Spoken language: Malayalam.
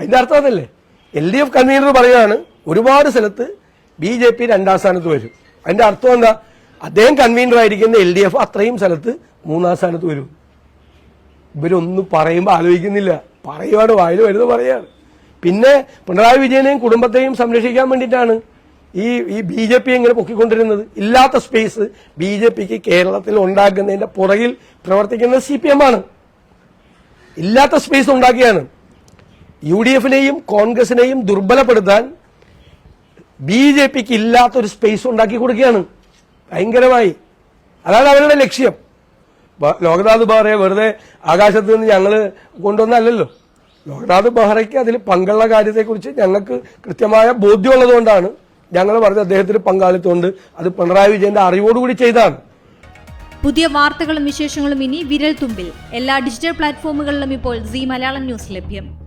അതിന്റെ അർത്ഥം അതല്ലേ? എൽ ഡി എഫ് കൺവീനർ പറയുകയാണ് ഒരുപാട് സ്ഥലത്ത് ബി ജെ പി രണ്ടാം സ്ഥാനത്ത് വരും. അതിന്റെ അർത്ഥം എന്താ? അദ്ദേഹം കൺവീനർ ആയിരിക്കുന്ന എൽ ഡി എഫ് അത്രയും സ്ഥലത്ത് മൂന്നാം സ്ഥാനത്ത് വരും. ഇവരൊന്നും പറയുമ്പോൾ ആലോചിക്കുന്നില്ല. പറയുവാണ് വായിൽ വരുന്നത് പറയാണ് പിന്നെ പിണറായി വിജയനെയും കുടുംബത്തെയും സംരക്ഷിക്കാൻ വേണ്ടിയിട്ടാണ് ഈ ഈ ബി ജെ പി ഇങ്ങനെ പൊക്കിക്കൊണ്ടിരുന്നത്. ഇല്ലാത്ത സ്പേസ് ബി ജെ പിക്ക് കേരളത്തിൽ ഉണ്ടാക്കുന്നതിന്റെ പുറകിൽ പ്രവർത്തിക്കുന്നത് സി പി എം ആണ്. ഇല്ലാത്ത സ്പേസ് ഉണ്ടാക്കിയാണ്. യു ഡി എഫിനെയും കോൺഗ്രസിനെയും ദുർബലപ്പെടുത്താൻ ബി ജെ പിക്ക് ഇല്ലാത്തൊരു സ്പേസ് ഉണ്ടാക്കി കൊടുക്കുകയാണ്. ഭയങ്കരമായി. അതാണ് അവരുടെ ലക്ഷ്യം. ലോകനാഥ് ബെഹ്റയെ വെറുതെ ആകാശത്ത് നിന്ന് ഞങ്ങൾ കൊണ്ടുവന്നല്ലോ ലോക്നാഥ് ബെഹ്റയ്ക്ക് അതിൽ പങ്കുള്ള കാര്യത്തെക്കുറിച്ച് ഞങ്ങൾക്ക് കൃത്യമായ ബോധ്യമുള്ളതുകൊണ്ടാണ് ഞങ്ങൾ പറഞ്ഞ അദ്ദേഹത്തിന് പങ്കാളിത്തമുണ്ട്. അത് പിണറായി വിജയന്റെ അറിവോടുകൂടി ചെയ്താണ്. പുതിയ വാർത്തകളും വിശേഷങ്ങളും ഇനി വിരൽ തുമ്പിൽ. എല്ലാ ഡിജിറ്റൽ പ്ലാറ്റ്ഫോമുകളിലും ഇപ്പോൾ സി മലയാളം ന്യൂസ് ലഭ്യം.